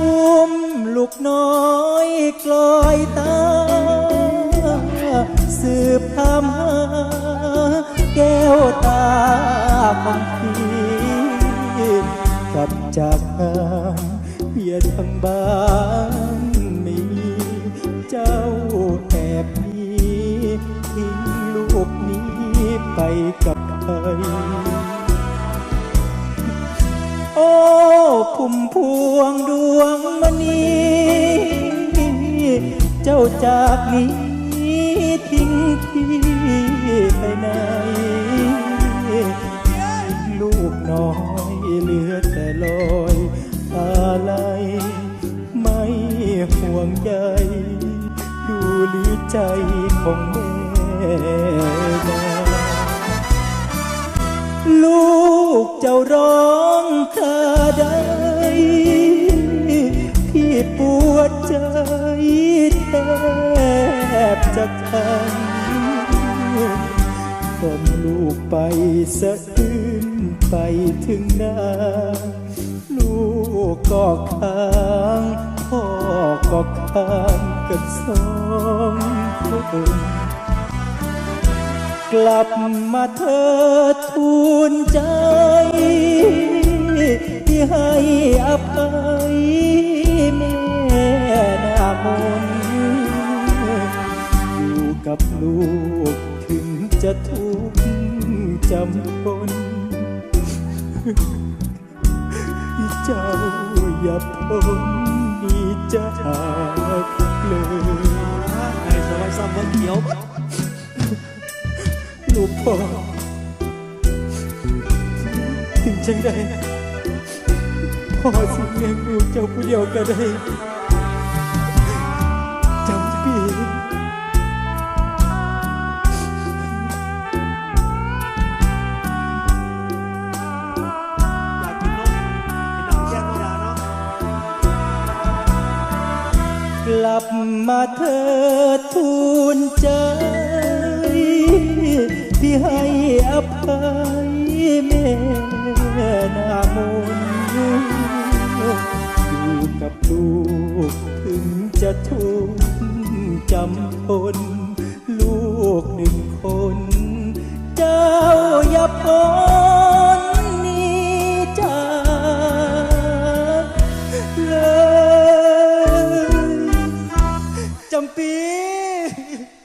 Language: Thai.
อุ้มลูกน้อยกลอยตา สืบทำหาแก้วตาของพี่กลับจากงานเพียทางบ้านไม่มีเจ้าแอบหนีทิ้งลูกนี้ไปกับใคร พุ่มพวงดวงมณีเจ้าจากนี้ทิ้งพี่ไปไหน ลูกน้อยเหลือแต่ลอยอะไรไม่ห่วงใยดูหรือใจของแม่นาลูกเจ้าร้องคาใด จะขาดกลมลูกไปสะอื้นไปถึงหน้าลูกก็ค้างพ่อก็ค้างกันสองคนกลับมาเธอทูลใจ กับลูกถึงจะทุกข์จำทนเจ้าอย่าพ้นดีจากเลยไอ้สบายซ้ำเมืองเขียวลูกพ่อถึงจังได้พ่อสิเลี้ยงลูกเจ้าผู้เดียวก็ได้ กลับมาเธอทูลใจที่ให้อภัยแม่นามนอยู่กับลูกถึงจะทุกจำทนลูกหนึ่งคน เจ้าอย่าพ้ Hey!